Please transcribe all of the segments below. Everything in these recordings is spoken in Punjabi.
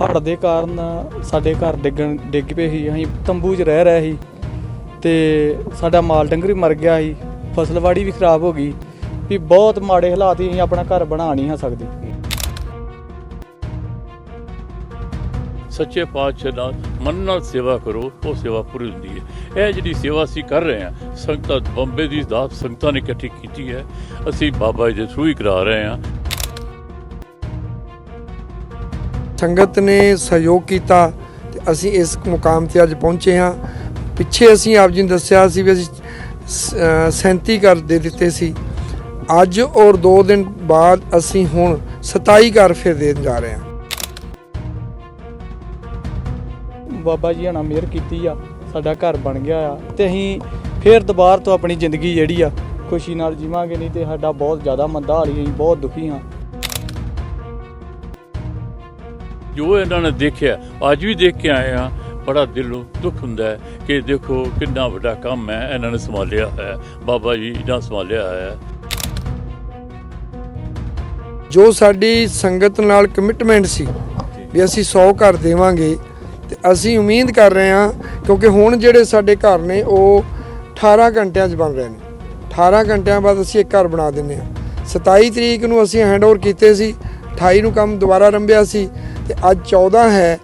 ਹੜ੍ਹ ਦੇ ਕਾਰਨ ਸਾਡੇ ਘਰ ਡਿੱਗਣ, ਡਿੱਗ ਪਏ ਸੀ। ਅਸੀਂ ਤੰਬੂ 'ਚ ਰਹਿ ਰਹੇ ਸੀ ਤੇ ਸਾਡਾ ਮਾਲ ਡੰਗਰ ਵੀ ਮਰ ਗਿਆ ਸੀ। ਫਸਲਵਾੜੀ ਵੀ ਖਰਾਬ ਹੋ ਗਈ ਵੀ ਬਹੁਤ ਮਾੜੇ ਹਾਲਾਤ ਸੀ, ਅਸੀਂ ਆਪਣਾ ਘਰ ਬਣਾ ਨਹੀਂ ਸਕਦੇ। ਸੱਚੇ ਪਾਤਸ਼ਾਹ ਨਾਲ ਮਨ ਨਾਲ ਸੇਵਾ ਕਰੋ, ਉਹ ਸੇਵਾ ਪੂਰੀ ਹੁੰਦੀ ਹੈ। ਇਹ ਜਿਹੜੀ ਸੇਵਾ ਅਸੀਂ ਕਰ ਰਹੇ ਹਾਂ, ਸੰਗਤਾਂ, ਬੰਬੇ ਦੀ ਦਾਤ ਸੰਗਤਾਂ ਨੇ ਇਕੱਠੀ ਕੀਤੀ ਹੈ। ਅਸੀਂ ਬਾਬਾ ਜੀ ਦੇ ਥਰੂ ਹੀ ਕਰਾ ਰਹੇ ਹਾਂ। ਸੰਗਤ ਨੇ ਸਹਿਯੋਗ ਕੀਤਾ ਤੇ ਅਸੀਂ ਇਸ ਮੁਕਾਮ ਤੇ ਅੱਜ ਪਹੁੰਚੇ ਹਾਂ। ਪਿੱਛੇ ਅਸੀਂ ਆਪ ਜੀ ਨੇ ਦੱਸਿਆ ਸੀ ਵੀ ਅਸੀਂ ਸ- 37 ਘਰ ਦੇ ਦਿੱਤੇ ਸੀ। ਅੱਜ ਔਰ 2 ਦਿਨ ਬਾਅਦ ਅਸੀਂ ਹੁਣ 27 ਘਰ ਫਿਰ ਦੇਣ ਜਾ ਰਹੇ ਹਾਂ। ਬਾਬਾ ਜੀ ਹਣਾ ਮਿਹਰ ਕੀਤੀ ਆ, ਸਾਡਾ ਘਰ ਬਣ ਗਿਆ ਆ ਤੇ ਅਸੀਂ ਫੇਰ ਦੁਬਾਰ ਤੋਂ ਆਪਣੀ ਜ਼ਿੰਦਗੀ ਜਿਹੜੀ ਆ, ਖੁਸ਼ੀ ਨਾਲ ਜੀਵਾਂਗੇ ਨਹੀਂ ਤੇ ਸਾਡਾ ਬਹੁਤ ਜ਼ਿਆਦਾ ਮੰਦਾ ਹਾਲ ਅਸੀਂ ਬਹੁਤ ਦੁਖੀ ਹਾਂ। ਜੋ ਇਹਨਾਂ ਨੇ ਦੇਖਿਆ, ਅੱਜ ਵੀ ਦੇਖ ਕੇ ਆਏ ਹਾਂ, ਬੜਾ ਦਿਲ ਦੁੱਖ ਹੁੰਦਾ ਕਿ ਦੇਖੋ ਕਿੰਨਾ ਵੱਡਾ ਕੰਮ ਹੈ, ਇਹਨਾਂ ਨੇ ਸੰਭਾਲਿਆ ਹੈ, ਬਾਬਾ ਜੀ ਇਹਨਾਂ ਸੰਭਾਲਿਆ ਹੈ। ਜੋ ਸਾਡੀ ਸੰਗਤ ਨਾਲ ਕਮਿਟਮੈਂਟ ਸੀ ਵੀ ਅਸੀਂ 100 ਘਰ ਦੇਵਾਂਗੇ, ਤੇ ਅਸੀਂ ਉਮੀਦ ਕਰ ਰਹੇ ਹਾਂ, ਕਿਉਂਕਿ ਹੁਣ ਜਿਹੜੇ ਸਾਡੇ ਘਰ ਨੇ, ਉਹ 18 ਘੰਟਿਆਂ 'ਚ ਬਣ ਰਹੇ ਨੇ। 18 ਘੰਟਿਆਂ ਬਾਅਦ ਅਸੀਂ ਇੱਕ ਘਰ ਬਣਾ ਦਿੰਨੇ ਹਾਂ। 27 ਤਰੀਕ ਨੂੰ ਅਸੀਂ ਹੈਂਡਓਵਰ ਕੀਤੇ ਸੀ 28 ਨੂੰ ਕੰਮ ਦੁਬਾਰਾ ਰੰਭਿਆ ਸੀ ਤੇ ਅੱਜ 14 ਹੈ,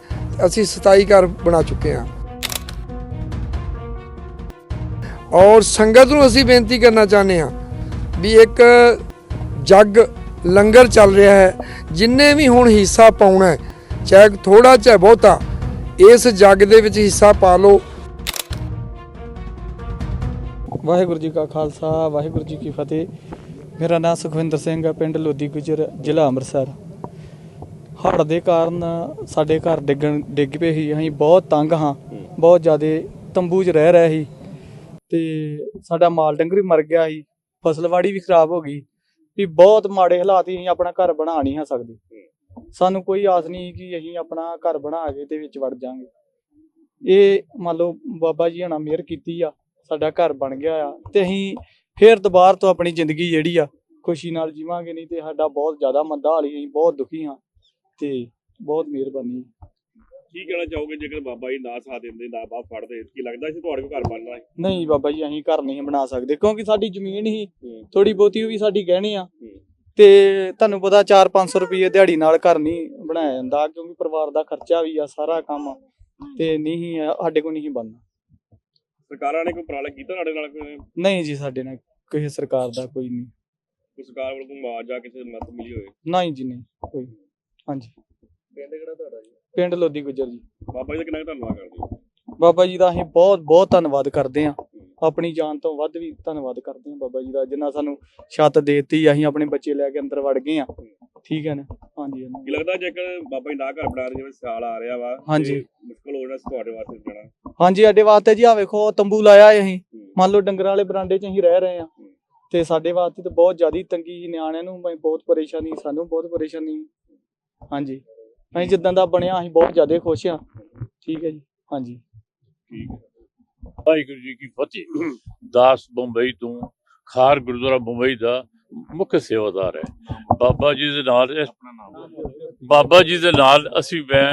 ਅਸੀਂ 27 ਘਰ ਬਣਾ ਚੁੱਕੇ ਹਾਂ। ਔਰ ਸੰਗਤ ਨੂੰ ਅਸੀਂ ਬੇਨਤੀ ਕਰਨਾ ਚਾਹੁੰਦੇ ਹਾਂ ਵੀ ਇੱਕ ਜੱਗ ਲੰਗਰ ਚੱਲ ਰਿਹਾ ਹੈ, ਜਿੰਨੇ ਵੀ ਹੁਣ ਹਿੱਸਾ ਪਾਉਣਾ ਹੈ, ਚਾਹੇ ਥੋੜਾ ਚਾਹੇ ਬਹੁਤਾ, ਇਸ ਜੱਗ ਦੇ ਵਿੱਚ ਹਿੱਸਾ ਪਾ ਲਓ। ਵਾਹਿਗੁਰੂ ਜੀ ਕਾ ਖਾਲਸਾ, ਵਾਹਿਗੁਰੂ ਜੀ ਕੀ ਫਤਿਹ। ਮੇਰਾ ਨਾਮ ਸੁਖਵਿੰਦਰ ਸਿੰਘ ਹੈ, ਪਿੰਡ ਲੋਦੀ ਗੁਜਰ ਜ਼ਿਲ੍ਹਾ ਅੰਮ੍ਰਿਤਸਰ। ਹੜ੍ਹ ਦੇ ਕਾਰਨ ਸਾਡੇ ਘਰ ਡਿੱਗਣ ਡਿੱਗ ਪਏ ਸੀ। ਅਸੀਂ ਬਹੁਤ ਤੰਗ ਹਾਂ। ਬਹੁਤ ਜ਼ਿਆਦਾ ਤੰਬੂ 'ਚ ਰਹਿ ਰਹੇ ਸੀ। ਤੇ ਸਾਡਾ ਮਾਲ ਡੰਗਰ ਵੀ ਮਰ ਗਿਆ ਸੀ। ਫਸਲਵਾੜੀ ਵੀ ਖਰਾਬ ਹੋ ਗਈ। ਵੀ ਬਹੁਤ ਮਾੜੇ ਹਾਲਾਤ ਹੀ ਅਸੀਂ ਆਪਣਾ ਘਰ ਬਣਾ ਨਹੀਂ ਹਾਂ ਸਕਦੇ। ਸਾਨੂੰ ਕੋਈ ਆਸ ਨਹੀਂ ਕਿ ਅਸੀਂ ਆਪਣਾ ਘਰ ਬਣਾ ਕੇ ਤੇ ਵਿੱਚ ਵੜ ਜਾਾਂਗੇ ਇਹ ਮੰਨ ਲਓ ਬਾਬਾ ਜੀ ਹਣਾ ਮਿਹਰ ਕੀਤੀ ਆ। ਸਾਡਾ ਘਰ ਬਣ ਗਿਆ ਆ। ਤੇ ਅਸੀਂ ਫੇਰ ਦੁਬਾਰ ਤੋਂ ਆਪਣੀ ਜ਼ਿੰਦਗੀ ਜਿਹੜੀ ਆ, ਖੁਸ਼ੀ ਨਾਲ ਜੀਵਾਂਗੇ। ਨਹੀਂ ਤੇ ਸਾਡਾ ਬਹੁਤ ਜ਼ਿਆਦਾ ਮੰਦਾ ਹਾਲੀ ਅਸੀਂ ਬਹੁਤ ਦੁਖੀ ਹਾਂ। ਤੇ ਬਹੁਤ ਮਿਹਰਬਾਨੀ। ਕੀ ਕਹਿਣਾ ਚਾਹੋਗੇ ਜੇਕਰ ਬਾਬਾ ਜੀ ਨਾ ਸਾਥ ਦਿੰਦੇ ਨਾ ਬਾਪ ਫੜਦੇ ਕੀ ਲੱਗਦਾ ਸੀ ਤੁਹਾਡੇ ਕੋਲ ਘਰ ਬਣਨਾ ਨਹੀਂ ਬਾਬਾ ਜੀ ਅਸੀਂ ਘਰ ਨਹੀਂ ਬਣਾ ਸਕਦੇ ਕਿਉਂਕਿ ਸਾਡੀ ਜ਼ਮੀਨ ਹੀ ਥੋੜੀ ਬਹੁਤੀ ਉਹ ਵੀ ਸਾਡੀ ਗਹਿਣੀ ਆ। ਤੇ ਤੁਹਾਨੂੰ ਪਤਾ 4-500 ਰੁਪਏ ਦਿਹਾੜੀ ਨਾਲ ਘਰ ਨਹੀਂ ਬਣਾਇਆ ਜਾਂਦਾ ਕਿਉਂਕਿ ਪਰਿਵਾਰ ਦਾ ਖਰਚਾ ਵੀ ਆ ਸਾਰਾ ਕੰਮ ਤੇ ਨਹੀਂ ਸਾਡੇ ਕੋਲ ਨਹੀਂ ਬਣਨਾ। ਸਰਕਾਰਾਂ ਨੇ ਕੋਈ ਉਪਰਾਲਾ ਕੀਤਾ ਤੁਹਾਡੇ ਨਾਲ ਕੋਈ? ਨਹੀਂ ਜੀ ਸਾਡੇ ਨਾਲ ਕਿਸੇ ਸਰਕਾਰ ਦਾ ਕੋਈ ਨਹੀਂ। ਕੋਈ ਸਰਕਾਰ ਵੱਲੋਂ ਕੋਈ ਮੁਆਵਜ਼ਾ ਕਿਸੇ ਮਦਦ ਮਿਲੀ ਹੋਵੇ? ਨਹੀਂ ਜੀ ਨਹੀਂ ਕੋਈ ਹਾਂਜੀ। ਪਿੰਡ ਕਿਹੜਾ ਤੁਹਾਡਾ ਜੀ? ਪਿੰਡ ਲੋਦੀ ਗੁੱਜਰ ਜੀ। ਬਾਬਾ ਜੀ ਦਾ ਕਿੰਨਾ ਕੁ ਧੰਨਵਾਦ ਕਰਦੇ ਹੋ? ਬਾਬਾ ਜੀ ਦਾ ਅਸੀਂ ਬਹੁਤ ਬਹੁਤ ਧੰਨਵਾਦ ਕਰਦੇ ਹਾਂ। ਆਪਣੀ ਜਾਨ ਤੋਂ ਵੱਧ ਵੀ ਧੰਨਵਾਦ ਕਰਦੇ ਹਾਂ ਬਾਬਾ ਜੀ ਦਾ ਜਿਨ੍ਹਾਂ ਸਾਨੂੰ ਛੱਤ ਦੇਤੀ ਅਸੀਂ ਆਪਣੇ ਬੱਚੇ ਲੈ ਕੇ ਅੰਦਰ ਵੜ ਗਏ ਹਾਂ। ਠੀਕ ਹੈ ਨਾ? ਹਾਂਜੀ ਕੀ ਲੱਗਦਾ ਜੇਕਰ ਬਾਬਾ ਜੀ ਨਾ ਘਰ ਬਣਾ ਰਹੇ ਜਿਵੇਂ ਸਿਆਲ ਆ ਰਿਹਾ ਵਾ ਹਾਂਜੀ। ਤੇ ਮੁਸ਼ਕਲ ਹੋ ਜਾਣਾ ਤੁਹਾਡੇ ਵਾਸਤੇ ਜਾਣਾ? ਹਾਂਜੀ ਸਾਡੇ ਵਾਸਤੇ ਜੀ ਆ ਵੇਖੋ ਤੰਬੂ ਲਾਇਆ ਹੈ ਅਸੀਂ। ਮੰਨ ਲਓ ਡੰਗਰਾਂ ਵਾਲੇ ਬਰਾਂਡੇ 'ਚ ਅਸੀਂ ਰਹਿ ਰਹੇ ਹਾਂ। ਤੇ ਸਾਡੇ ਵਾਸਤੇ ਤਾਂ ਬਹੁਤ ਜ਼ਿਆਦਾ ਤੰਗੀ ਸੀ, ਨਿਆਣਿਆਂ ਨੂੰ ਬਹੁਤ ਪਰੇਸ਼ਾਨੀ ਸਾਨੂੰ ਬਹੁਤ ਪਰੇਸ਼ਾਨੀ। ਹਾਂਜੀ। ਅਸੀਂ ਜਿੱਦਾਂ ਦਾ ਬਣਿਆ, ਅਸੀਂ ਬਹੁਤ ਜ਼ਿਆਦਾ ਖੁਸ਼ ਹਾਂ। ਠੀਕ ਹੈ ਜੀ। ਹਾਂਜੀ। ਠੀਕ ਵਾਹਿਗੁਰੂ ਜੀ ਕੀ ਫਤਿਹ। ਦਾਸ ਬੰਬਈ ਤੋਂ ਖਾਰ ਗੁਰਦੁਆਰਾ ਬੰਬਈ ਦਾ ਮੁੱਖ ਸੇਵਾਦਾਰ ਹੈ। ਬਾਬਾ ਜੀ ਦੇ ਨਾਲ ਬਾਬਾ ਜੀ ਦੇ ਨਾਲ ਅਸੀਂ ਮੈਂ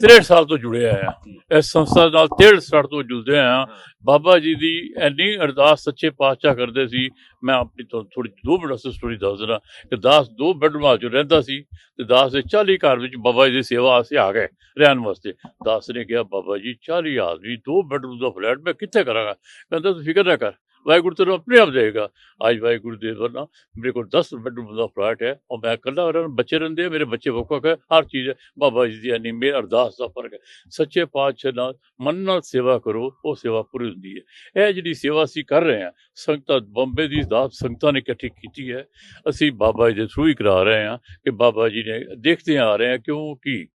63 ਸਾਲ ਤੋਂ ਜੁੜਿਆ ਆਏ ਇਸ ਸੰਸਥਾ ਨਾਲ 63 ਸਾਲ ਤੋਂ ਜੁੜਦੇ ਆਏ ਹਾਂ। ਬਾਬਾ ਜੀ ਦੀ ਐਨੀ ਅਰਦਾਸ ਸੱਚੇ ਪਾਤਸ਼ਾਹ ਕਰਦੇ ਸੀ। ਮੈਂ ਆਪਣੀ ਤੋਂ ਥੋੜੀ ਦੋ ਮਿੰਟ ਵਾਸਤੇ ਸਟੋਰੀ ਦੱਸ ਦਿੰਦਾ। ਕਿ ਦਾਸ ਦੋ ਬੈਡਰੂਮਾਂ 'ਚ ਰਹਿੰਦਾ ਸੀ ਤੇ ਦਾਸ ਦੇ 40 ਘਰ ਵਿੱਚ ਬਾਬਾ ਜੀ ਦੀ ਸੇਵਾ ਅਸੀਂ ਆ ਗਏ ਰਹਿਣ ਵਾਸਤੇ। ਦਾਸ ਨੇ ਕਿਹਾ ਬਾਬਾ ਜੀ 40 ਆਦਮੀ ਦੋ ਬੈਡਰੂਮ ਦਾ ਫਲੈਟ ਮੈਂ ਕਿੱਥੇ ਕਰਾਂਗਾ? ਕਹਿੰਦਾ ਤੂੰ ਫਿਕਰ ਨਾ ਕਰ। ਵਾਹਿਗੁਰੂ ਤੈਨੂੰ ਆਪਣੇ ਆਪ ਦੇਗਾ ਅੱਜ ਵਾਹਿਗੁਰੂ ਦੇ ਵਰਨਾ ਮੇਰੇ ਕੋਲ 10 ਬੈਡਰੂਮ ਦਾ ਫਲੈਟ ਹੈ ਔਰ ਮੈਂ ਇਕੱਲਾ ਰਹਿਣਾ ਬੱਚੇ ਰਹਿੰਦੇ ਆ, ਮੇਰੇ ਬੱਚੇ ਵੱਖ ਵੱਖ ਹੈ, ਹਰ ਚੀਜ਼ ਹੈ। ਬਾਬਾ ਜੀ ਦੀ ਇੰਨੀ ਮੇਰ ਅਰਦਾਸ ਦਾ ਫ਼ਰਕ ਹੈ। ਸੱਚੇ ਪਾਤਸ਼ਾਹ ਨਾਲ, ਮਨ ਨਾਲ ਸੇਵਾ ਕਰੋ, ਉਹ ਸੇਵਾ ਪੂਰੀ ਹੁੰਦੀ ਹੈ। ਇਹ ਜਿਹੜੀ ਸੇਵਾ ਅਸੀਂ ਕਰ ਰਹੇ ਹਾਂ, ਸੰਗਤਾਂ, ਬੰਬੇ ਦੀ ਦਾਤ ਸੰਗਤਾਂ ਨੇ ਇਕੱਠੀ ਕੀਤੀ ਹੈ। ਅਸੀਂ ਬਾਬਾ ਜੀ ਦੇ ਥਰੂ ਹੀ ਕਰਾ ਰਹੇ ਹਾਂ ਕਿ ਬਾਬਾ ਜੀ ਨੇ ਦੇਖਦੇ ਆ ਰਹੇ ਹਾਂ ਕਿਉਂਕਿ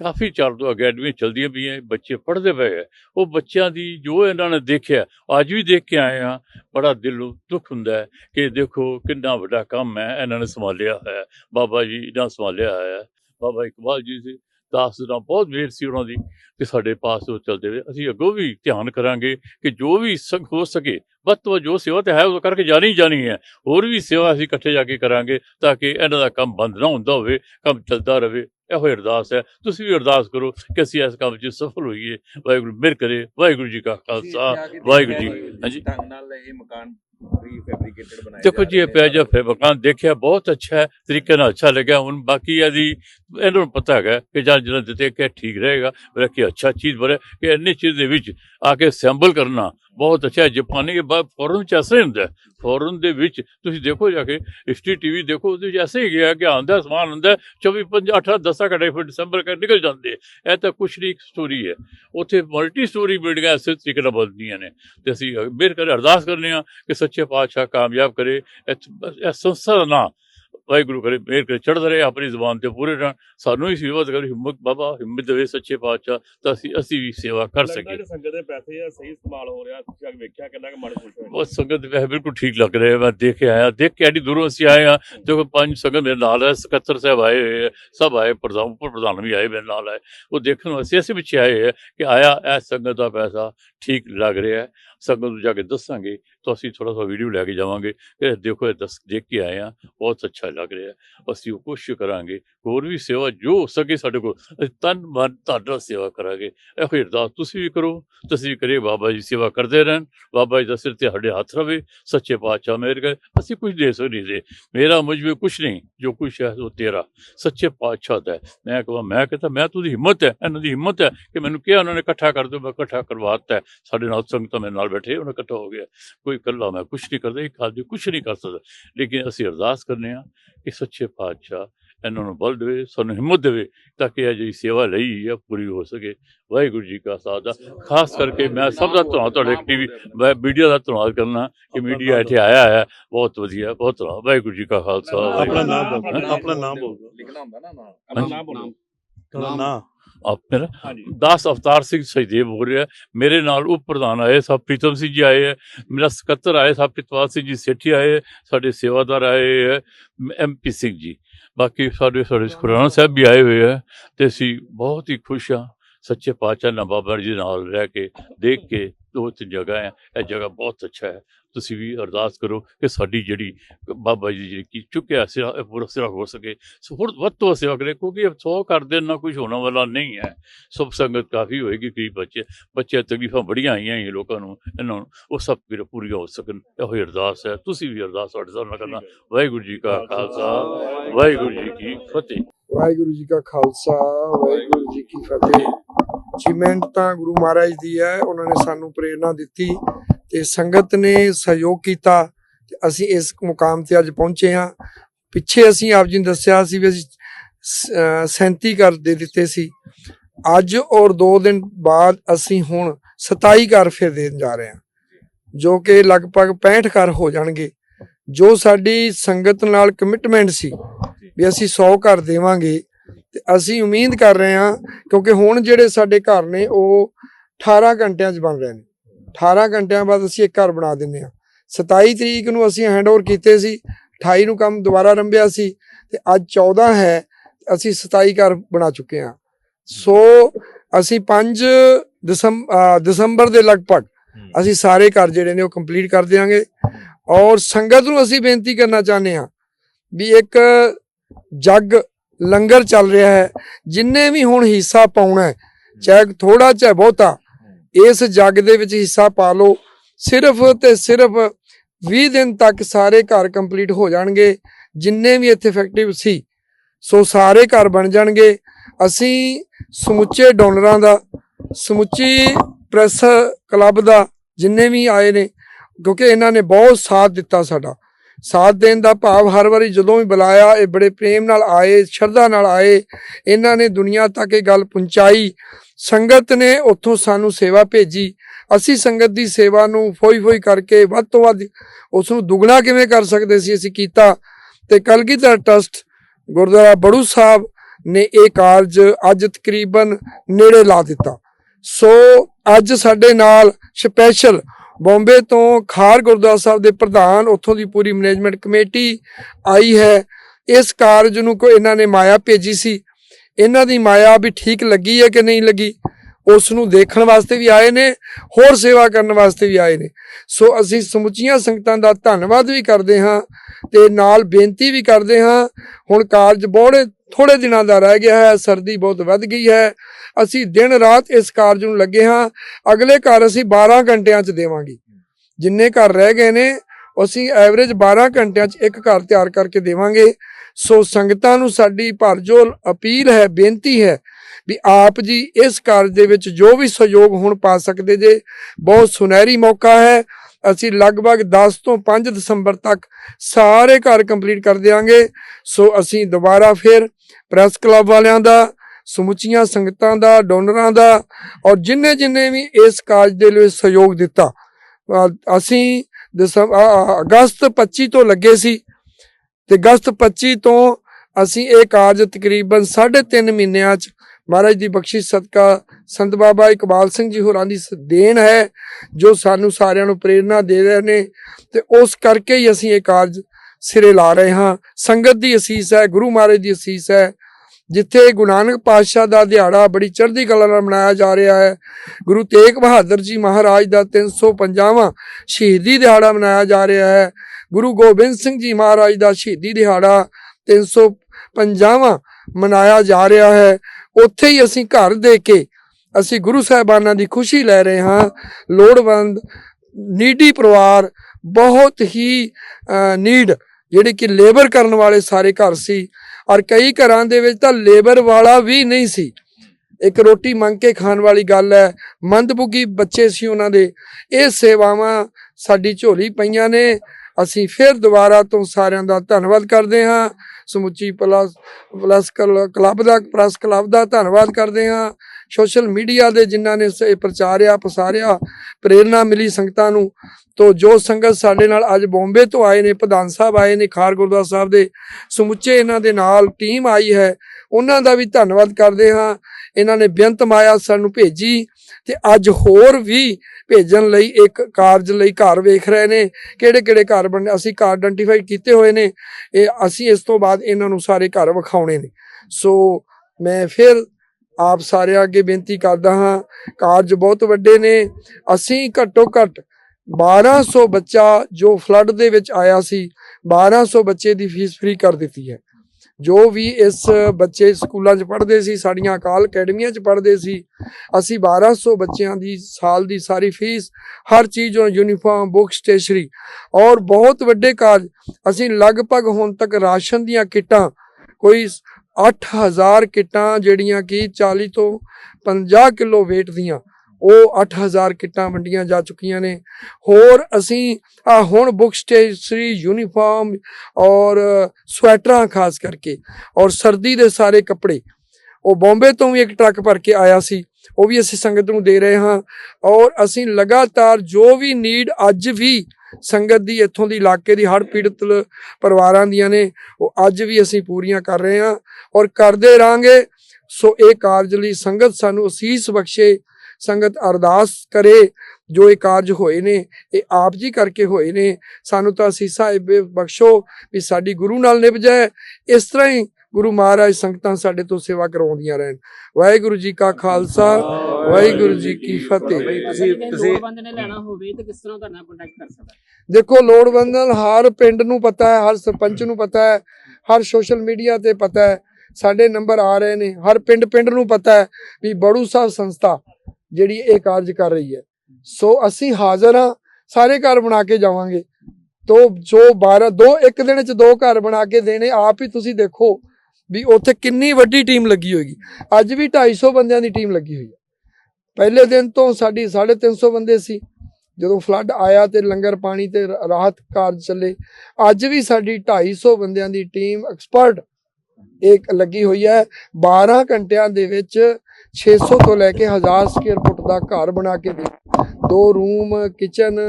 ਕਾਫੀ ਚਿਰ ਤੋਂ ਅਕੈਡਮੀ ਚਲਦੀਆਂ ਪਈਆਂ, ਬੱਚੇ ਪੜ੍ਹਦੇ ਪਏ ਹੈ ਉਹ ਬੱਚਿਆਂ ਦੀ ਜੋ ਇਹਨਾਂ ਨੇ ਦੇਖਿਆ, ਅੱਜ ਵੀ ਦੇਖ ਕੇ ਆਏ ਹਾਂ ਬੜਾ ਦਿਲ ਨੂੰ ਦੁੱਖ ਹੁੰਦਾ ਹੈ ਕਿ ਦੇਖੋ ਕਿੰਨਾ ਵੱਡਾ ਕੰਮ ਹੈ, ਇਹਨਾਂ ਨੇ ਸੰਭਾਲਿਆ ਹੋਇਆ ਬਾਬਾ ਜੀ ਇਹਨਾਂ ਸੰਭਾਲਿਆ ਹੋਇਆ ਬਾਬਾ ਇਕਬਾਲ ਜੀ ਸੀ ਦਾਸ ਨਾਲ ਬਹੁਤ ਮਿਹਰ ਸੀ ਉਹਨਾਂ ਦੀ ਕਿ ਸਾਡੇ ਪਾਸ ਉਹ ਚੱਲਦੇ ਵੇ ਅਸੀਂ ਅੱਗੋਂ ਵੀ ਧਿਆਨ ਕਰਾਂਗੇ ਕਿ ਜੋ ਵੀ ਸੰਗ ਹੋ ਸਕੇ ਵੱਧ ਤੋਂ ਜੋ ਸੇਵਾ ਤੇ ਹੈ ਉਹ ਕਰਕੇ ਜਾਣੀ ਜਾਣੀ ਹੈ। ਹੋਰ ਵੀ ਸੇਵਾ ਅਸੀਂ ਇਕੱਠੇ ਜਾ ਕੇ ਕਰਾਂਗੇ ਤਾਂ ਕਿ ਇਹਨਾਂ ਦਾ ਕੰਮ ਬੰਦ ਨਾ ਹੁੰਦਾ ਹੋਵੇ ਕੰਮ ਚੱਲਦਾ ਰਹੇ ਇਹੋ ਅਰਦਾਸ ਹੈ। ਤੁਸੀਂ ਵੀ ਅਰਦਾਸ ਕਰੋ ਕਿ ਅਸੀਂ ਇਸ ਕੰਮ 'ਚ ਸਫਲ ਹੋਈਏ। ਵਾਹਿਗੁਰੂ ਮਿਹਰ ਕਰੇ। ਵਾਹਿਗੁਰੂ ਜੀ ਕਾ ਖਾਲਸਾ। ਵਾਹਿਗੁਰੂ ਜੀ ਹਾਂਜੀ। ਢੰਗ ਨਾਲ ਇਹ ਮਕਾਨ ਦੇਖੋ ਜੀ ਇਹ ਪਿਆ ਜਿਹਾ ਫਿਰ ਮਕਾਨ ਦੇਖਿਆ ਬਹੁਤ ਅੱਛਾ ਹੈ ਤਰੀਕੇ ਨਾਲ ਅੱਛਾ ਲੱਗਿਆ। ਹੁਣ ਬਾਕੀ ਇਹਦੀ ਇਹਨਾਂ ਨੂੰ ਪਤਾ ਹੈਗਾ ਕਿ ਜਾਂ ਜਿਹੜਾ ਦਿੱਤੇ ਕਿ ਠੀਕ ਰਹੇਗਾ ਮੇਰਾ ਕਿ ਅੱਛਾ ਚੀਜ਼ ਬਣੇ ਕਿ ਇੰਨੀ ਚੀਜ਼ ਦੇ ਵਿੱਚ ਆ ਕੇ ਸੈਂਬਲ ਕਰਨਾ ਬਹੁਤ ਅੱਛਾ ਹੈ। ਜਾਪਾਨੀ ਕੇ ਬਾਅਦ ਫੋਰਨ ਚ ਐਸੇ ਹੁੰਦਾ ਫੋਰਨ ਦੇ ਵਿੱਚ ਤੁਸੀਂ ਦੇਖੋ ਜਾ ਕੇ ਹਿਸਟਰੀ ਟੀਵੀ ਦੇਖੋ ਉਹਦੇ ਵਿੱਚ ਐਸੇ ਹੀ ਗਿਆ ਕਿ ਆਂਦਾ ਸਮਾਨ ਹੁੰਦਾ 24 5 8 10 ਘੰਟੇ ਫਿਰ ਦਸੰਬਰ ਕਰ ਨਿਕਲ ਜਾਂਦੇ ਇਹ ਤਾਂ ਕੁਛ ਨਹੀਂ ਸਟੋਰੀ ਹੈ। ਉੱਥੇ ਮਲਟੀ ਸਟੋਰੀ ਬਿਲਡਿੰਗਾਂ ਐਸੇ ਤਰੀਕੇ ਨਾਲ ਬਣਦੀਆਂ ਨੇ। ਤੇ ਅਸੀਂ ਮਿਹਰ ਕਰ ਅਰਦਾਸ ਕਰਨੇ ਆ ਕਿ ਸੱਚੇ ਪਾਤਸ਼ਾਹ ਕਾਮਯਾਬ ਕਰੇ ਇਹ ਸੰਸਥਾ ਦਾ ਨਾਂ ਵਾਹਿਗੁਰੂ ਕਰੇ ਮਿਹਰ ਕਰੇ ਚੜ੍ਹਦਾ ਰਹੇ ਆਪਣੀ ਜ਼ੁਬਾਨ ਤੇ ਪੂਰੇ ਰਹਿਣ। ਸਾਨੂੰ ਹੀ ਸੇਵਾ ਕਰੇ ਹਿੰਮਤ ਬਾਬਾ ਹਿੰਮਤ ਦੇਵੇ ਸੱਚੇ ਪਾਤਸ਼ਾਹ ਤਾਂ ਅਸੀਂ ਅਸੀਂ ਵੀ ਸੇਵਾ ਕਰ ਸਕੀਏ। ਸੰਗਤ ਦੇ ਪੈਸੇ ਆ ਸਹੀ ਇਸਤੇਮਾਲ ਹੋ ਰਿਹਾ ਤੁਸੀਂ ਅੱਗੇ ਵੇਖਿਆ ਕਿੰਨਾ ਕੁ ਮਨ ਖੁਸ਼ ਹੋਇਆ। ਬਹੁਤ ਸੰਗਤ ਦੇ ਵੈਸੇ ਬਿਲਕੁਲ ਠੀਕ ਲੱਗ ਰਿਹਾ। ਮੈਂ ਦੇਖ ਕੇ ਆਇਆ ਦੇਖ ਕੇ ਐਡੀ ਦੂਰੋਂ ਅਸੀਂ ਆਏ ਆ ਦੇਖੋ ਪੰਜ ਸੰਗਤ ਮੇਰੇ ਨਾਲ ਹੈ ਸਕੱਤਰ ਸਾਹਿਬ ਆਏ ਹੋਏ ਸਭ ਆਏ ਪ੍ਰਧਾਨ ਉੱਪਰ ਪ੍ਰਧਾਨ ਵੀ ਆਏ ਮੇਰੇ ਨਾਲ ਆਏ। ਉਹ ਦੇਖਣ ਅਸੀਂ ਅਸੀਂ ਪਿੱਛੇ ਆਏ ਕਿ ਆਇਆ ਇਹ ਸੰਗਤ ਦਾ ਪੈਸਾ ਠੀਕ ਲੱਗ ਰਿਹਾ ਹੈ। ਸੰਗਤ ਨੂੰ ਜਾ ਕੇ ਦੱਸਾਂਗੇ ਤਾਂ ਅਸੀਂ ਥੋੜਾ ਸਾ ਵੀਡੀਓ ਲੈ ਕੇ ਜਾਵਾਂਗੇ ਕਿ ਦੇਖੋ ਇਹ ਦੱਸ ਦੇਖ ਕੇ ਆਏ ਆ ਬਹੁਤ ਅੱਛਾ ਲੱਗ ਰਿਹਾ ਹੈ। ਅਸੀਂ ਉਹ ਕੋਸ਼ਿਸ਼ ਕਰਾਂਗੇ ਹੋਰ ਵੀ ਸੇਵਾ ਜੋ ਹੋ ਸਕੇ ਸਾਡੇ ਕੋਲ ਅਸੀਂ ਤਨ ਮਨ ਤੁਹਾਡਾ ਸੇਵਾ ਕਰਾਂਗੇ ਇਹੋ ਹੀ ਅਰਦਾਸ ਤੁਸੀਂ ਵੀ ਕਰੋ ਤੁਸੀਂ ਵੀ ਕਰਿਏ ਬਾਬਾ ਜੀ ਸੇਵਾ ਕਰਦੇ ਰਹਿਣ ਬਾਬਾ ਜੀ ਦਾ ਸਿਰ ਤੇ ਸਾਡੇ ਹੱਥ ਰਵੇ ਸੱਚੇ ਪਾਤਸ਼ਾਹ ਮੇਰ ਕਰ ਅਸੀਂ ਕੁਝ ਦੇ ਸਕਦੇ ਦੇ ਮੇਰਾ ਮੁਝ ਵਿੱਚ ਕੁਝ ਨਹੀਂ ਜੋ ਕੁਛ ਹੈ ਉਹ ਤੇਰਾ ਸੱਚੇ ਪਾਤਸ਼ਾਹ ਦਾ ਹੈ। ਮੈਂ ਕਹਾਂ ਮੈਂ ਕਹਿੰਦਾ ਮੈਂ ਤੂੰ ਦੀ ਹਿੰਮਤ ਹੈ ਇਹਨਾਂ ਦੀ ਹਿੰਮਤ ਹੈ ਕਿ ਮੈਨੂੰ ਕਿਹਾ ਉਹਨਾਂ ਨੇ ਇਕੱਠਾ ਕਰ ਦਿਓ ਮੈਂ ਇਕੱਠਾ ਕਰਵਾਤਾ ਹੈ। ਸਾਡੇ ਨਾਲ ਸੰਗਤਾਂ ਮੇਰੇ ਨਾਲ ਬੈਠੇ ਉਹਨਾਂ ਇਕੱਠਾ ਹੋ ਗਿਆ। ਕੋਈ ਇਕੱਲਾ ਮੈਂ ਕੁਝ ਨਹੀਂ ਕਰਦਾ ਇੱਕ ਆਦਮੀ ਕੁਝ ਨਹੀਂ ਕਰ ਸਕਦਾ। ਲੇਕਿਨ ਅਸੀਂ ਅਰਦਾਸ ਕਰਨੇ ਆ ਕਿ ਸੱਚੇ ਪਾਤਸ਼ਾਹ ਇਹਨਾਂ ਨੂੰ ਬਲ ਦੇਵੇ ਸਾਨੂੰ ਹਿੰਮਤ ਦੇਵੇ ਤਾਂ ਕਿ ਇਹ ਜਿਹੜੀ ਸੇਵਾ ਲਈ ਹੈ ਪੂਰੀ ਹੋ ਸਕੇ। ਵਾਹਿਗੁਰੂ ਜੀ ਕਾ ਖਾਲਸਾ ਖਾਸ ਕਰਕੇ ਮੈਂ ਸਭ ਦਾ ਧੰਨਵਾਦ ਤੁਹਾਡੇ ਟੀਵੀ ਮੈਂ ਮੀਡੀਆ ਦਾ ਧੰਨਵਾਦ ਕਰਨਾ ਕਿ ਮੀਡੀਆ ਇੱਥੇ ਆਇਆ ਹੈ। ਬਹੁਤ ਵਧੀਆ ਬਹੁਤ ਧੰਨਵਾਦ। ਵਾਹਿਗੁਰੂ ਜੀ ਕਾ ਖਾਲਸਾ ਆਪਣਾ ਨਾਮ ਬੋਲੋ ਆਪਣਾ ਨਾਮ ਬੋਲੋ। ਲਿਖਣਾ ਹੁੰਦਾ ਨਾ ਨਾਮ ਆਪਣਾ ਨਾਮ। ਬੋਲੋ ਨਾਮ। ਆਪ ਮੇਰਾ ਹਾਂਜੀ। ਦਾਸ ਅਵਤਾਰ ਸਿੰਘ ਸਹਿਦੇਵ ਹੋ ਰਿਹਾ। ਮੇਰੇ ਨਾਲ ਉਪ ਪ੍ਰਧਾਨ ਆਏ ਸਭ ਪ੍ਰੀਤਮ ਸਿੰਘ ਜੀ ਆਏ ਹੈ ਮੇਰਾ ਸਕੱਤਰ ਆਏ ਸਭ ਪ੍ਰਿਤਪਾਲ ਸਿੰਘ ਜੀ ਸੇਠੀ ਆਏ ਸਾਡੇ ਸੇਵਾਦਾਰ ਆਏ ਹੈ ਐਮਪੀ ਸਿੰਘ ਜੀ। ਬਾਕੀ ਸਾਡੇ ਸਾਡੇ ਖੁਰਾਨਾ ਸਾਹਿਬ ਵੀ ਆਏ ਹੋਏ ਹੈ ਤੇ ਅਸੀਂ ਬਹੁਤ ਹੀ ਖੁਸ਼ ਹਾਂ। ਸੱਚੇ ਪਾਤਸ਼ਾਹ ਨਾਲ ਬਾਬਾ ਜੀ ਨਾਲ ਰਹਿ ਕੇ, ਦੇਖ ਕੇ ਦੋ ਤਿੰਨ ਜਗ੍ਹਾ ਹੈ, ਇਹ ਜਗ੍ਹਾ ਬਹੁਤ ਅੱਛਾ ਹੈ। ਤੁਸੀਂ ਵੀ ਅਰਦਾਸ ਕਰੋ ਕਿ ਸਾਡੀ ਜਿਹੜੀ ਬਾਬਾ ਜੀ ਜਿਹੜੀ ਕੀ ਚੁੱਕਿਆ ਸਿਰਾ, ਇਹ ਪੂਰਾ ਸਿਰਾ ਹੋ ਸਕੇ। ਸੋ ਹੋਰ ਵੱਧ ਤੋਂ ਵੱਧ ਸੇਵਾ ਕਰੇ, ਕਿਉਂਕਿ ਇਹ ਸੌ ਕਰ ਦੇਣ ਨਾਲ ਕੁਝ ਹੋਣ ਵਾਲਾ ਨਹੀਂ ਹੈ। ਸਭ ਸੰਗਤ ਕਾਫੀ ਹੋਏਗੀ, ਕਈ ਬੱਚੇ ਬੱਚੇ ਤਕਲੀਫਾਂ ਬੜੀਆਂ ਆਈਆਂ ਇਹ ਲੋਕਾਂ ਨੂੰ, ਇਹਨਾਂ ਨੂੰ, ਉਹ ਸਭ ਫਿਰ ਪੂਰੀਆਂ ਹੋ ਸਕਣ, ਇਹੋ ਹੀ ਅਰਦਾਸ ਹੈ। ਤੁਸੀਂ ਵੀ ਅਰਦਾਸ ਸਾਡੇ ਸਾਹਮਣੇ ਨਾਲ ਕਰਨਾ। ਵਾਹਿਗੁਰੂ ਜੀ ਕਾ ਖਾਲਸਾ, ਵਾਹਿਗੁਰੂ ਜੀ ਕੀ ਫਤਿਹ। ਵਾਹਿਗੁਰੂ ਜੀ ਕਾ ਖਾਲਸਾ, ਵਾਹਿਗੁਰੂ ਜੀ ਕੀ ਫਤਿਹ। ਜਿਮੈਂਟ ਤਾਂ ਗੁਰੂ ਮਹਾਰਾਜ ਦੀ ਹੈ, ਉਹਨਾਂ ਨੇ ਸਾਨੂੰ ਪ੍ਰੇਰਣਾ ਦਿੱਤੀ ਤੇ ਸੰਗਤ ਨੇ ਸਹਿਯੋਗ ਕੀਤਾ ਤੇ ਅਸੀਂ ਇਸ ਮੁਕਾਮ ਤੇ ਅੱਜ ਪਹੁੰਚੇ ਹਾਂ। ਪਿੱਛੇ ਅਸੀਂ ਆਪ ਜੀ ਨੇ ਦੱਸਿਆ ਸੀ ਵੀ ਅਸੀਂ ਸ- 37 ਘਰ ਦੇ ਦਿੱਤੇ ਸੀ। ਅੱਜ ਔਰ 2 ਦਿਨ ਬਾਅਦ ਅਸੀਂ ਹੁਣ 27 ਘਰ ਫਿਰ ਦੇਣ ਜਾ ਰਹੇ ਹਾਂ, ਜੋ ਕਿ ਲਗਭਗ 65 ਘਰ ਹੋ ਜਾਣਗੇ। ਜੋ ਸਾਡੀ ਸੰਗਤ ਨਾਲ ਕਮਿਟਮੈਂਟ ਸੀ ਵੀ ਅਸੀਂ 100 ਘਰ ਦੇਵਾਂਗੇ ਤੇ ਅਸੀਂ ਉਮੀਦ ਕਰ ਰਹੇ ਹਾਂ ਕਿਉਂਕਿ ਹੁਣ ਜਿਹੜੇ ਸਾਡੇ ਘਰ ਨੇ ਉਹ 18 ਘੰਟਿਆਂ 'ਚ ਬਣ ਰਹੇ ਨੇ। 18 ਘੰਟਿਆਂ ਬਾਅਦ ਅਸੀਂ ਇੱਕ ਘਰ ਬਣਾ ਦਿੰਨੇ ਆ 27 ਤਰੀਕ ਨੂੰ ਅਸੀਂ ਹੈਂਡਓਵਰ ਕੀਤੇ ਸੀ 28 ਨੂੰ ਕੰਮ ਦੁਬਾਰਾ ਆਰੰਭਿਆ ਸੀ ਤੇ ਅੱਜ 14 ਹੈ ਅਸੀਂ 27 ਘਰ ਬਣਾ ਚੁੱਕੇ ਹਾਂ। ਸੋ ਅਸੀਂ 5 ਦਸੰਬਰ ਦੇ ਲਗਭਗ ਅਸੀਂ ਸਾਰੇ ਘਰ ਜਿਹੜੇ ਨੇ ਉਹ ਕੰਪਲੀਟ ਕਰ ਦਿਆਂਗੇ। ਔਰ ਸੰਗਤ ਨੂੰ ਅਸੀਂ ਬੇਨਤੀ ਕਰਨਾ ਚਾਹੁੰਦੇ ਹਾਂ ਵੀ ਇੱਕ ਜੱਗ ਲੰਗਰ ਚੱਲ ਰਿਹਾ ਹੈ, ਜਿੰਨੇ ਵੀ ਹੁਣ ਹਿੱਸਾ ਪਾਉਣਾ ਚਾਹੇ ਥੋੜਾ ਚਾਹੇ ਬਹੁਤਾ, ਇਸ ਜੱਗ ਦੇ ਵਿੱਚ ਹਿੱਸਾ ਪਾ ਲਓ, ਸਿਰਫ ਤੇ ਸਿਰਫ 20 ਦਿਨ ਤੱਕ ਸਾਰੇ ਘਰ ਕੰਪਲੀਟ ਹੋ ਜਾਣਗੇ, ਜਿੰਨੇ ਵੀ ਇੱਥੇ ਇਫੈਕਟਿਵ ਸੀ, ਸੋ ਸਾਰੇ ਘਰ ਬਣ ਜਾਣਗੇ। ਅਸੀਂ ਸਮੁੱਚੇ ਡੋਨਰਾਂ ਦਾ, ਸਮੁੱਚੀ ਪ੍ਰੈਸ ਕਲੱਬ ਦਾ ਜਿੰਨੇ ਵੀ ਆਏ ਨੇ, ਕਿਉਂਕਿ ਇਹਨਾਂ ਨੇ ਬਹੁਤ ਸਾਥ ਦਿੱਤਾ ਸਾਡਾ। ਸਾਥ ਦੇਣ ਦਾ ਭਾਵ ਹਰ ਵਾਰੀ ਜਦੋਂ ਵੀ ਬੁਲਾਇਆ, ਇਹ ਬੜੇ ਪ੍ਰੇਮ ਨਾਲ ਆਏ, ਸ਼ਰਧਾ ਨਾਲ ਆਏ। ਇਹਨਾਂ ਨੇ ਦੁਨੀਆ ਤੱਕ ਇਹ ਗੱਲ ਪਹੁੰਚਾਈ। ਸੰਗਤ ਨੇ ਉੱਥੋਂ ਸਾਨੂੰ ਸੇਵਾ ਭੇਜੀ। ਅਸੀਂ ਸੰਗਤ ਦੀ ਸੇਵਾ ਨੂੰ ਫੋਈ ਫੋਈ ਕਰਕੇ ਵੱਧ ਤੋਂ ਵੱਧ ਉਸ ਨੂੰ ਦੁੱਗਣਾ ਕਿਵੇਂ ਕਰ ਸਕਦੇ ਸੀ ਅਸੀਂ ਕੀਤਾ। ਤੇ ਕਲਗੀਧਰ ਟਰਸਟ ਗੁਰਦੁਆਰਾ ਬੜੂ ਸਾਹਿਬ ਨੇ ਇਹ ਕਾਰਜ ਅੱਜ ਤਕਰੀਬਨ ਨੇੜੇ ਲਾ ਦਿੱਤਾ। ਸੋ ਅੱਜ ਸਾਡੇ ਨਾਲ ਸਪੈਸ਼ਲ ਬੰਬੇ ਤੋਂ ਖਾਰ ਗੁਰਦੁਆਰਾ ਸਾਹਿਬ ਦੇ ਪ੍ਰਧਾਨ ਉੱਥੋਂ ਦੀ ਪੂਰੀ ਮੈਨੇਜਮੈਂਟ ਕਮੇਟੀ ਆਈ ਹੈ। ਇਸ ਕਾਰਜ ਨੂੰ ਕੋ ਇਹਨਾਂ ਨੇ ਮਾਇਆ ਭੇਜੀ ਸੀ। ਇਹਨਾਂ ਦੀ ਮਾਇਆ ਵੀ ਠੀਕ ਲੱਗੀ ਹੈ ਕਿ ਨਹੀਂ ਲੱਗੀ? ਉਸ ਨੂੰ ਦੇਖਣ ਵਾਸਤੇ ਵੀ ਆਏ ਨੇ, ਹੋਰ ਸੇਵਾ ਕਰਨ ਵਾਸਤੇ ਵੀ ਆਏ ਨੇ। ਸੋ ਅਸੀਂ ਸਮੁੱਚੀਆਂ ਸੰਗਤਾਂ ਦਾ ਧੰਨਵਾਦ ਵੀ ਕਰਦੇ ਹਾਂ ਤੇ ਨਾਲ ਬੇਨਤੀ ਵੀ ਕਰਦੇ ਹਾਂ, ਹੁਣ ਕਾਰਜ ਬੋੜੇ ਥੋੜੇ ਦਿਨਾਂ ਦਾ ਰਹਿ ਗਿਆ ਹੈ, ਸਰਦੀ ਬਹੁਤ ਵੱਧ ਗਈ ਹੈ। ਅਸੀਂ ਦਿਨ ਰਾਤ ਇਸ ਕਾਰਜ ਨੂੰ ਲੱਗੇ ਹਾਂ। ਅਗਲੇ ਘਰ ਅਸੀਂ 12 ਘੰਟਿਆਂ 'ਚ ਦੇਵਾਂਗੇ। ਜਿੰਨੇ ਘਰ ਰਹਿ ਗਏ ਨੇ, ਅਸੀਂ ਐਵਰੇਜ 12 ਘੰਟਿਆਂ 'ਚ ਇੱਕ ਘਰ ਤਿਆਰ ਕਰਕੇ ਦੇਵਾਂਗੇ। ਸੋ ਸੰਗਤਾਂ ਨੂੰ ਸਾਡੀ ਭਰਜੋਲ ਅਪੀਲ ਹੈ, ਬੇਨਤੀ ਹੈ ਵੀ ਆਪ ਜੀ ਇਸ ਕਾਰਜ ਦੇ ਵਿੱਚ ਜੋ ਵੀ ਸਹਿਯੋਗ ਹੁਣ ਪਾ ਸਕਦੇ ਜੇ, ਬਹੁਤ ਸੁਨਹਿਰੀ ਮੌਕਾ ਹੈ। ਅਸੀਂ ਲਗਭਗ 10 ਤੋਂ 5 ਦਸੰਬਰ ਤੱਕ ਸਾਰੇ ਘਰ ਕੰਪਲੀਟ ਕਰ ਦਿਆਂਗੇ। ਸੋ ਅਸੀਂ ਦੁਬਾਰਾ ਫਿਰ ਪ੍ਰੈਸ ਕਲੱਬ ਵਾਲਿਆਂ ਦਾ, ਸਮੁੱਚੀਆਂ ਸੰਗਤਾਂ ਦਾ, ਡੋਨਰਾਂ ਦਾ ਔਰ ਜਿੰਨੇ ਜਿੰਨੇ ਵੀ ਇਸ ਕਾਰਜ ਦੇ ਲਈ ਸਹਿਯੋਗ ਦਿੱਤਾ। ਅਸੀਂ ਦਸੰਬ- ਅਗਸਤ 25 ਤੋਂ ਲੱਗੇ ਸੀ ਤੇ ਅਗਸਤ 25 ਤੋਂ ਅਸੀਂ ਇਹ ਕਾਰਜ ਤਕਰੀਬਨ 3.5 ਮਹੀਨਿਆਂ ਚ ਮਹਾਰਾਜ ਦੀ ਬਖਸ਼ਿਸ਼ ਸਦਕਾ ਸੰਤ ਬਾਬਾ ਇਕਬਾਲ ਸਿੰਘ ਜੀ ਹੋਰਾਂ ਦੀ ਸ- ਦੇਣ ਹੈ, ਜੋ ਸਾਨੂੰ ਸਾਰਿਆਂ ਨੂੰ ਪ੍ਰੇਰਣਾ ਦੇ ਰਹੇ ਨੇ ਤੇ ਉਸ ਕਰਕੇ ਹੀ ਅਸੀਂ ਇਹ ਕਾਰਜ ਸਿਰੇ ਲਾ ਰਹੇ ਹਾਂ। ਸੰਗਤ ਦੀ ਅਸੀਸ ਹੈ, ਗੁਰੂ ਮਹਾਰਾਜ ਦੀ ਅਸੀਸ ਹੈ, ਜਿੱਥੇ ਗੁਰੂ ਨਾਨਕ ਪਾਤਸ਼ਾਹ ਦਾ ਦਿਹਾੜਾ ਬੜੀ ਚੜ੍ਹਦੀ ਕਲਾ ਨਾਲ ਮਨਾਇਆ ਜਾ ਰਿਹਾ ਹੈ। ਗੁਰੂ ਤੇਗ ਬਹਾਦਰ ਜੀ ਮਹਾਰਾਜ ਦਾ 350ਵਾਂ ਸ਼ਹੀਦੀ ਦਿਹਾੜਾ ਮਨਾਇਆ ਜਾ ਰਿਹਾ ਹੈ। ਗੁਰੂ ਗੋਬਿੰਦ ਸਿੰਘ ਜੀ ਮਹਾਰਾਜ ਦਾ ਸ਼ਹੀਦੀ ਦਿਹਾੜਾ 350ਵਾਂ ਮਨਾਇਆ ਜਾ ਰਿਹਾ ਹੈ। ਉੱਥੇ ਹੀ ਅਸੀਂ ਘਰ ਦੇ ਕੇ ਅਸੀਂ ਗੁਰੂ ਸਾਹਿਬਾਨਾਂ ਦੀ ਖੁਸ਼ੀ ਲੈ ਰਹੇ ਹਾਂ। ਲੋੜਵੰਦ, ਨੀਡੀ ਪਰਿਵਾਰ ਬਹੁਤ ਹੀ ਨੀਡ, ਜਿਹੜੇ ਕਿ ਲੇਬਰ ਕਰਨ ਵਾਲੇ ਸਾਰੇ ਘਰ ਸੀ। ਔਰ ਕਈ ਘਰਾਂ ਦੇ ਵਿੱਚ ਤਾਂ ਲੇਬਰ ਵਾਲਾ ਵੀ ਨਹੀਂ ਸੀ। ਇੱਕ ਰੋਟੀ ਮੰਗ ਕੇ ਖਾਣ ਵਾਲੀ ਗੱਲ ਹੈ, ਮੰਦਭੁਗੀ ਬੱਚੇ ਸੀ ਉਹਨਾਂ ਦੇ। ਇਹ ਸੇਵਾਵਾਂ ਸਾਡੀ ਝੋਲੀ ਪਈਆਂ ਨੇ। ਅਸੀਂ ਫਿਰ ਦੁਬਾਰਾ ਤੋਂ ਸਾਰਿਆਂ ਦਾ ਧੰਨਵਾਦ ਕਰਦੇ ਹਾਂ। ਸਮੁੱਚੀ ਪਲਸ ਪਲਸ ਕਲ- ਕਲੱਬ ਦਾ ਪ੍ਰੈਸ ਕਲੱਬ ਦਾ ਧੰਨਵਾਦ ਕਰਦੇ ਹਾਂ। ਸੋਸ਼ਲ ਮੀਡੀਆ ਦੇ ਜਿਨ੍ਹਾਂ ਨੇ ਇਹ ਪ੍ਰਚਾਰਿਆ, ਪਸਾਰਿਆ, ਪ੍ਰੇਰਣਾ ਮਿਲੀ ਸੰਗਤਾਂ ਨੂੰ, ਤੋ ਜੋ ਸੰਗਤ ਸਾਡੇ ਨਾਲ ਅੱਜ ਬੰਬੇ ਤੋਂ ਆਏ ਨੇ, ਪ੍ਰਧਾਨ ਸਾਹਿਬ ਆਏ ਨੇ, ਖਾਰ ਗੁਰਦੁਆਰਾ ਸਾਹਿਬ ਦੇ ਸਮੁੱਚੇ ਇਹਨਾਂ ਦੇ ਨਾਲ ਟੀਮ ਆਈ ਹੈ, ਉਹਨਾਂ ਦਾ ਵੀ ਧੰਨਵਾਦ ਕਰਦੇ ਹਾਂ। ਇਹਨਾਂ ਨੇ ਬੇਅੰਤ ਮਾਇਆ ਸਾਨੂੰ ਭੇਜੀ ਤੇ ਅੱਜ ਹੋਰ ਵੀ ਭੇਜਣ ਲਈ ਇੱਕ ਕਾਰਜ ਲਈ ਘਰ ਵੇਖ ਰਹੇ ਨੇ, ਕਿਹੜੇ ਕਿਹੜੇ ਘਰ ਬਣਨੇ, ਅਸੀਂ ਘਰ ਆਇਡੈਂਟੀਫਾਈ ਕੀਤੇ ਹੋਏ ਨੇ, ਇਹ ਅਸੀਂ ਇਸ ਤੋਂ ਬਾਅਦ ਇਹਨਾਂ ਨੂੰ ਸਾਰੇ ਘਰ ਵਿਖਾਉਣੇ ਨੇ। ਸੋ ਮੈਂ ਫਿਰ ਆਪ ਸਾਰਿਆਂ ਅੱਗੇ ਬੇਨਤੀ ਕਰਦਾ ਹਾਂ, ਕਾਰਜ ਬਹੁਤ ਵੱਡੇ ਨੇ, ਅਸੀਂ ਘੱਟੋ ਘੱਟ 1200 ਬੱਚਾ ਜੋ ਫਲੱਡ ਦੇ ਵਿੱਚ ਆਇਆ ਸੀ 1200 ਬੱਚੇ ਦੀ ਫੀਸ ਫ੍ਰੀ ਕਰ ਦਿੱਤੀ ਹੈ। ਜੋ ਵੀ ਇਸ ਬੱਚੇ ਸਕੂਲਾਂ 'ਚ ਪੜ੍ਹਦੇ ਸੀ, ਸਾਡੀਆਂ ਅਕਾਲ ਅਕੈਡਮੀਆਂ 'ਚ ਪੜ੍ਹਦੇ ਸੀ, ਅਸੀਂ 1200 ਬੱਚਿਆਂ ਦੀ ਸਾਲ ਦੀ ਸਾਰੀ ਫੀਸ ਹਰ ਚੀਜ਼ ਯੂਨੀਫਾਰਮ ਬੁੱਕ ਸਟੇਸ਼ਨਰੀ ਔਰ ਬਹੁਤ ਵੱਡੇ ਕਾਰਜ, ਅਸੀਂ ਲਗਭਗ ਹੁਣ ਤੱਕ ਰਾਸ਼ਨ ਦੀਆਂ ਕਿੱਟਾਂ, ਕੋਈ 8000 ਕਿੱਟਾਂ ਜਿਹੜੀਆਂ ਕਿ 40 ਤੋਂ 50 ਕਿਲੋ weight ਦੀਆਂ ਉਹ 8000 ਕਿੱਟਾਂ ਵੰਡੀਆਂ ਜਾ ਚੁੱਕੀਆਂ ਨੇ। ਹੋਰ ਅਸੀਂ ਹੁਣ ਬੁੱਕ ਸਟੇਸ਼ਨਰੀ ਯੂਨੀਫਾਰਮ ਔਰ ਸਵੈਟਰਾਂ ਖਾਸ ਕਰਕੇ ਔਰ ਸਰਦੀ ਦੇ ਸਾਰੇ ਕੱਪੜੇ। ਉਹ ਬੰਬੇ ਤੋਂ ਵੀ ਇੱਕ ਟਰੱਕ ਭਰ ਕੇ ਆਇਆ ਸੀ। ਉਹ ਵੀ ਅਸੀਂ ਸੰਗਤ ਨੂੰ ਦੇ ਰਹੇ ਹਾਂ। ਔਰ ਅਸੀਂ ਲਗਾਤਾਰ ਜੋ ਵੀ ਨੀਡ ਅੱਜ ਵੀ ਸੰਗਤ ਦੀ ਇੱਥੋਂ ਦੀ ਇਲਾਕੇ ਦੀ ਹੜ੍ਹ ਪੀੜਤ ਪਰਿਵਾਰਾਂ ਦੀਆਂ ਨੇ, ਉਹ ਅੱਜ ਵੀ ਅਸੀਂ ਪੂਰੀਆਂ ਕਰ ਰਹੇ ਹਾਂ। ਔਰ ਕਰਦੇ ਰਾਂਗੇ ਸੋ ਇਹ ਕਾਰਜ ਲਈ ਸੰਗਤ ਸਾਨੂੰ ਅਸੀਸ ਬਖਸ਼ੇ। ਸੰਗਤ ਅਰਦਾਸ ਕਰੇ ਜੋ ਇਹ ਕਾਰਜ ਹੋਏ ਨੇ ਇਹ ਆਪ ਜੀ ਕਰਕੇ ਹੋਏ ਨੇ ਸਾਨੂੰ ਤਾਂ ਅਸੀਸਾਂ ਬਖਸ਼ੋ ਵੀ ਸਾਡੀ ਗੁਰੂ ਨਾਲ ਨਿਭ ਜਾਏ ਇਸ ਤਰ੍ਹਾਂ ਹੀ ਗੁਰੂ ਮਹਾਰਾਜ ਸੰਗਤਾਂ ਸਾਡੇ ਤੋਂ ਸੇਵਾ ਕਰਵਾਉਂਦੀਆਂ ਰਹਿਣ। ਵਾਹਿਗੁਰੂ ਜੀ ਕਾ ਖਾਲਸਾ ਵਾਹਿਗੁਰੂ ਜੀ ਕੀ ਫਤਿਹ। ਤੁਸੀਂ ਤੁਸੀਂ ਲੋੜਵੰਦ ਨੇ ਲੈਣਾ ਹੋਵੇ ਤਾਂ ਕਿਸ ਤਰ੍ਹਾਂ ਤੁਹਾਡੇ ਨਾਲ ਕੰਟੈਕਟ ਕਰ ਸਕਦਾ? ਹੈ? ਦੇਖੋ ਲੋੜਵੰਦ ਹਰ ਪਿੰਡ ਨੂੰ ਪਤਾ ਹੈ ਹਰ ਸਰਪੰਚ ਨੂੰ ਪਤਾ ਹੈ ਹਰ ਸੋਸ਼ਲ ਮੀਡੀਆ ਤੇ ਪਤਾ ਹੈ। ਸਾਡੇ ਨੰਬਰ ਆ ਰਹੇ ਨੇ ਹਰ ਪਿੰਡ ਪਿੰਡ ਨੂੰ ਪਤਾ ਹੈ ਵੀ ਬੜੂ ਸਾਹਿਬ ਸੰਸਥਾ ਜਿਹੜੀ ਇਹ ਕਾਰਜ ਕਰ ਰਹੀ ਹੈ। ਸੋ ਅਸੀਂ ਹਾਜ਼ਰ ਹਾਂ, ਸਾਰੇ ਘਰ ਬਣਾ ਕੇ ਜਾਵਾਂਗੇ। ਤੋ ਜੋ 12 ਦੋ, ਇੱਕ ਦਿਨ ਚ ਦੋ ਘਰ ਬਣਾ ਕੇ ਦੇਣੇ, ਆਪ ਹੀ ਤੁਸੀਂ ਦੇਖੋ ਵੀ ਉੱਥੇ ਕਿੰਨੀ ਵੱਡੀ ਟੀਮ ਲੱਗੀ ਹੋਏਗੀ। ਅੱਜ ਵੀ 250 ਬੰਦਿਆਂ ਦੀ ਟੀਮ ਲੱਗੀ ਹੋਈ ਹੈ। ਪਹਿਲੇ ਦਿਨ ਤੋਂ ਸਾਡੀ 350 ਬੰਦੇ ਸੀ। ਜਦੋਂ ਫਲੱਡ ਆਇਆ ਤੇ ਲੰਗਰ ਪਾਣੀ ਤੇ ਰਾਹਤ ਕਾਰਜ ਚੱਲੇ। ਅੱਜ ਵੀ ਸਾਡੀ 250 ਬੰਦਿਆਂ ਦੀ ਟੀਮ ਐਕਸਪਰਟ ਇੱਕ ਲੱਗੀ ਹੋਈ ਹੈ। 12 ਘੰਟਿਆਂ ਦੇ ਵਿੱਚ 600 ਤੋਂ ਲੈ ਕੇ 1000 ਸਕੁਅਰ ਫੁੱਟ ਦਾ ਘਰ ਬਣਾ ਕੇ ਦੇ ਦੋ ਰੂਮ ਕਿਚਨ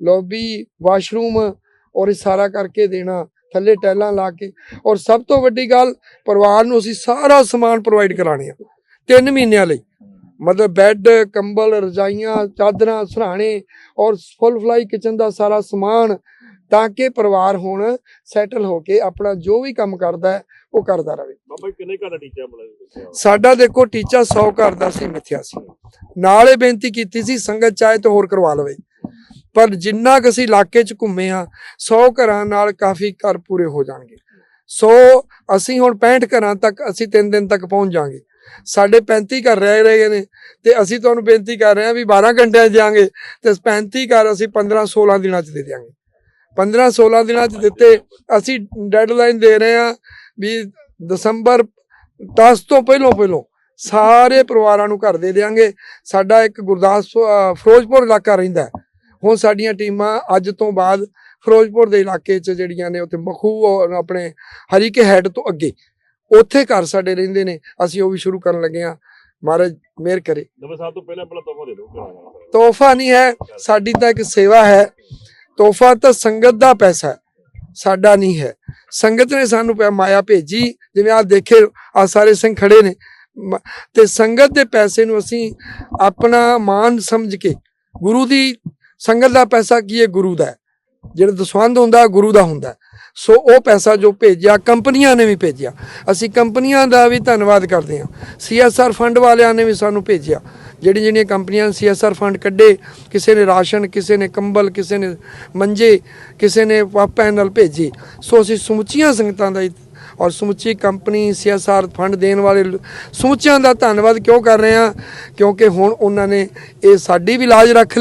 ਲੌਬੀ ਵਾਸ਼ਰੂਮ ਔਰ ਇਹ ਸਾਰਾ ਕਰਕੇ ਦੇਣਾ, ਥੱਲੇ ਟੈਲਾਂ ਲਾ ਕੇ। ਔਰ ਸਭ ਤੋਂ ਵੱਡੀ ਗੱਲ, ਪਰਿਵਾਰ ਨੂੰ ਅਸੀਂ ਸਾਰਾ ਸਮਾਨ ਪ੍ਰੋਵਾਈਡ ਕਰਾਣੇ ਆ 3 ਮਹੀਨਿਆਂ ਲਈ। ਮਤਲਬ ਬੈੱਡ ਕੰਬਲ, ਰਜਾਈਆਂ, ਚਾਦਰਾਂ, ਸਰਾਣੇ ਔਰ ਫੁੱਲ ਫਲਾਈ ਕਿਚਨ ਦਾ ਸਾਰਾ ਸਮਾਨ ਤਾਂ ਕਿ ਪਰਿਵਾਰ ਹੁਣ ਸੈਟਲ ਹੋ ਕੇ ਆਪਣਾ ਜੋ ਵੀ ਕੰਮ ਕਰਦਾ ਹੈ ਉਹ ਕਰਦਾ ਰਹੇ। ਬਾਬਾ ਜੀ ਕਿੰਨੇ ਘਰ ਦਾ ਟੀਚਾ ਮਿਲਿਆ ਸਾਡਾ ਦੇਖੋ ਟੀਚਾ 100 ਘਰ ਦਾ ਸੀ ਮਿੱਥਿਆ ਸੀ। ਨਾਲ ਇਹ ਬੇਨਤੀ ਕੀਤੀ ਸੀ ਸੰਗਤ ਚਾਹੇ ਤਾਂ ਹੋਰ ਕਰਵਾ ਲਵੇ। ਪਰ ਜਿੰਨਾ ਕੁ ਅਸੀਂ ਇਲਾਕੇ 'ਚ ਘੁੰਮੇ ਆ 100 ਘਰਾਂ ਨਾਲ ਕਾਫੀ ਘਰ ਪੂਰੇ ਹੋ ਜਾਣਗੇ। ਸੋ ਅਸੀਂ ਹੁਣ 65 ਘਰਾਂ ਤੱਕ ਅਸੀਂ 3 ਦਿਨ ਤੱਕ ਪਹੁੰਚ ਜਾਾਂਗੇ ਸਾਡੇ 35 ਘਰ ਰਹਿ ਰਹੇ ਨੇ ਤੇ ਅਸੀਂ ਤੁਹਾਨੂੰ ਬੇਨਤੀ ਕਰ ਰਹੇ ਹਾਂ ਵੀ 12 ਘੰਟਿਆਂ 'ਚ ਜਾਾਂਗੇ ਤੇ 35 ਘਰ ਅਸੀਂ 15 16 ਦਿਨਾਂ 'ਚ ਦੇ ਦਿਆਂਗੇ। 15 16 ਦਿਨਾਂ 'ਚ ਦਿੱਤੇ ਅਸੀਂ ਡੈਡਲਾਈਨ ਦੇ ਰਹੇ ਹਾਂ ਵੀ ਦਸੰਬਰ 10 ਤੋਂ ਪਹਿਲੋਂ ਪਹਿਲੋਂ ਸਾਰੇ ਪਰਿਵਾਰਾਂ ਨੂੰ ਘਰ ਦੇ ਦੇਾਂਗੇ ਸਾਡਾ ਇੱਕ ਗੁਰਦਾਸਪੁਰ ਅਹ ਫਿਰੋਜ਼ਪੁਰ ਇਲਾਕਾ ਰਹਿੰਦਾ। ਹੁਣ ਸਾਡੀਆਂ ਟੀਮਾਂ ਅੱਜ ਤੋਂ ਬਾਅਦ ਫਿਰੋਜ਼ਪੁਰ ਦੇ ਇਲਾਕੇ 'ਚ ਜਿਹੜੀਆਂ ਨੇ ਉੱਥੇ ਮਖੂ ਔਰ ਆਪਣੇ ਹਰੀਕੇ ਹੈਡ ਤੋਂ ਅੱਗੇ ਉੱਥੇ ਘਰ ਸਾਡੇ ਰਹਿੰਦੇ ਨੇ। ਅਸੀਂ ਉਹ ਵੀ ਸ਼ੁਰੂ ਕਰਨ ਲੱਗੇ ਹਾਂ। ਮਹਾਰਾਜ ਮਿਹਰ ਕਰੇ। ਨਵੇਂ ਸਾਲ ਤੋਂ ਪਹਿਲਾਂ ਪਹਿਲਾਂ ਤੋਹਫਾ ਦੇ ਦਿਓ। ਤੋਹਫਾ ਨਹੀਂ ਹੈ ਸਾਡੀ ਤਾਂ ਇੱਕ ਸੇਵਾ ਹੈ। ਤੋਹਫਾ ਤਾਂ ਸੰਗਤ ਦਾ ਪੈਸਾ ਸਾਡਾ ਨਹੀਂ ਹੈ। ਸੰਗਤ ਨੇ ਸਾਨੂੰ ਪਿਆ ਮਾਇਆ ਭੇਜੀ। ਜਿਵੇਂ ਆ ਦੇਖੇ ਆ ਸਾਰੇ ਸਿੰਘ ਖੜੇ ਨੇ। ਮ- ਤੇ ਸੰਗਤ ਦੇ ਪੈਸੇ ਨੂੰ ਅਸੀਂ ਆਪਣਾ ਮਾਨ ਸਮਝ ਕੇ, ਗੁਰੂ ਦੀ ਸੰਗਤ ਦਾ ਪੈਸਾ ਕੀ ਹੈ? ਗੁਰੂ ਦਾ ਜਿਹੜਾ ਦਸਵੰਦ ਹੁੰਦਾ, ਗੁਰੂ ਦਾ ਹੁੰਦਾ ਸੋ ਉਹ ਪੈਸਾ ਜੋ ਭੇਜਿਆ, ਕੰਪਨੀਆਂ ਨੇ ਵੀ ਭੇਜਿਆ। ਅਸੀਂ ਕੰਪਨੀਆਂ ਦਾ ਵੀ ਧੰਨਵਾਦ ਕਰਦੇ ਹਾਂ। ਸੀਐਸਆਰ ਫੰਡ ਵਾਲਿਆਂ ਨੇ ਵੀ ਸਾਨੂੰ ਭੇਜਿਆ। ਜਿਹੜੀ ਜਿਹੜੀਆਂ ਕੰਪਨੀਆਂ ਸੀਐਸਆਰ ਫੰਡ ਕੱਢੇ, ਕਿਸੇ ਨੇ ਰਾਸ਼ਨ, ਕਿਸੇ ਨੇ ਕੰਬਲ, ਕਿਸੇ ਨੇ ਮੰਜੇ, ਕਿਸੇ ਨੇ ਪ- ਪੈਨਲ ਭੇਜੇ। ਸੋ ਅਸੀਂ ਸਮੁੱਚੀਆਂ ਸੰਗਤਾਂ ਦਾ ਔਰ ਸਮੁੱਚੀ ਕੰਪਨੀ ਸੀਐਸਆਰ ਫੰਡ ਦੇਣ ਵਾਲੇ ਸਮੁੱਚਿਆਂ ਦਾ ਧੰਨਵਾਦ ਕਿਉਂ ਕਰ ਰਹੇ ਹਾਂ? ਕਿਉਂਕਿ ਹੁਣ ਉਹਨਾਂ ਨੇ ਇਹ ਸਾਡੀ ਵੀ ਲਾਜ ਰੱਖ